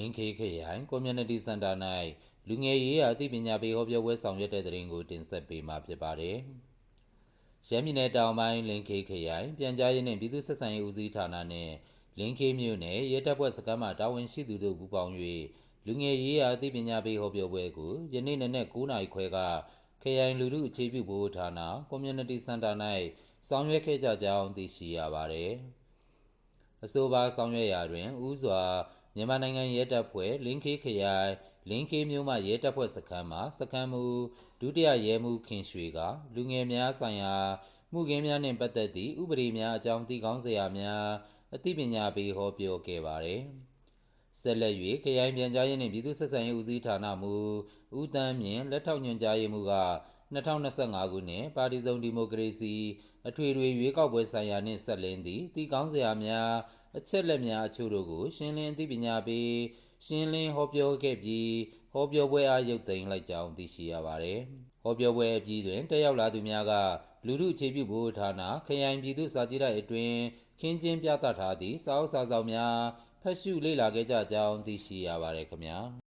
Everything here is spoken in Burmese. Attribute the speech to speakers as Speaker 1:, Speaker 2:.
Speaker 1: င်းခေခရိုင် Community Center ၌လူငယ်ရေးရာအသိပညာပေးဟောပြောပွဲဆောင်ရွက်တဲ့တဲ့ရင်ကိုတင်ဆက်ပေးမှာဖြစ်ပါတယ်။ရမ်းပြည်နယ်တောင်ပိုင်းလင်းခေခရိုင်ပြန်ကြားရေးနှင့်ပြည်သူ့ဆက်ဆံရေးဦးစီးဌာနနှင့်လင်းခေမြို့နယ်ရဲတပ်ဖွဲ့စခန်းမှတာဝန်ရှိသူတို့ပူးပေါင်း၍လူငယ်ရေးရာအသိပညာပေးဟောပြောပွဲကိုယနေ့နနက်9:00နာရီခွဲကခရိုင်လူထုအခြေပြုဘို့ဌာန Community Center ၌ဆောင်ရွက်ခဲ့ကြကြောင်းသိရှိရပါသည်။အဆိုပါဆောင်ရွက်ရာတွင်ဦးစွာ မြန်မာနိုင်ငံရဲတပ်ဖွဲ့လင်းခေးခရိုင်လင်းခေးမြို့မှရဲတပ်ဖွဲ့စခန်းမှစခန်းမှူးဒုတိယရဲမှူးခင်ရွှေကလူငယ်များဆိုင်ရာမှုခင်းများနှင့်ပတ်သက်သည့်ဥပဒေများအကြောင်းသိကောင်းစရာများအသိပညာပေးဟောပြောခဲ့ပါသည်။ဆက်လက်၍ခရိုင်ပြန်ကြားရေးနှင့်ပြည်သူ့ဆက်ဆံရေးဦးစီးဌာနမှူးဦးသန်းမြင့်လက်ထောက်ညွှန်ကြားရေးမှူးက2025ခုနှစ်ပါတီစုံဒီမိုကရေစီအထွေထွေရွေးကောက်ပွဲဆိုင်ရာနှင့်စပ်လျဉ်းသည့်သိကောင်းစရာများ အချက်အလက်များအချို့တို့ကို ရှင်းလင်းအသိပညာပေးရှင်းလင်းဟောပြောခဲ့ပြီးဟောပြောပွဲအားရုပ်သိမ်းလိုက်ကြောင်းသိရှိရပါသည်။ဟောပြောပွဲအပြီးတွင်တက်ရောက်လာသူများကလူထုအခြေပြုဗဟိုဌာနခရိုင်ပြည်သူ့စာကြည့်တိုက်အတွင်းခင်းကျင်းပြသထားသည့်စာအုပ်စာစောင်များဖတ်ရှုလေ့လာခဲ့ကြကြောင်းသိရှိရပါတယ်ခင်ဗျာ။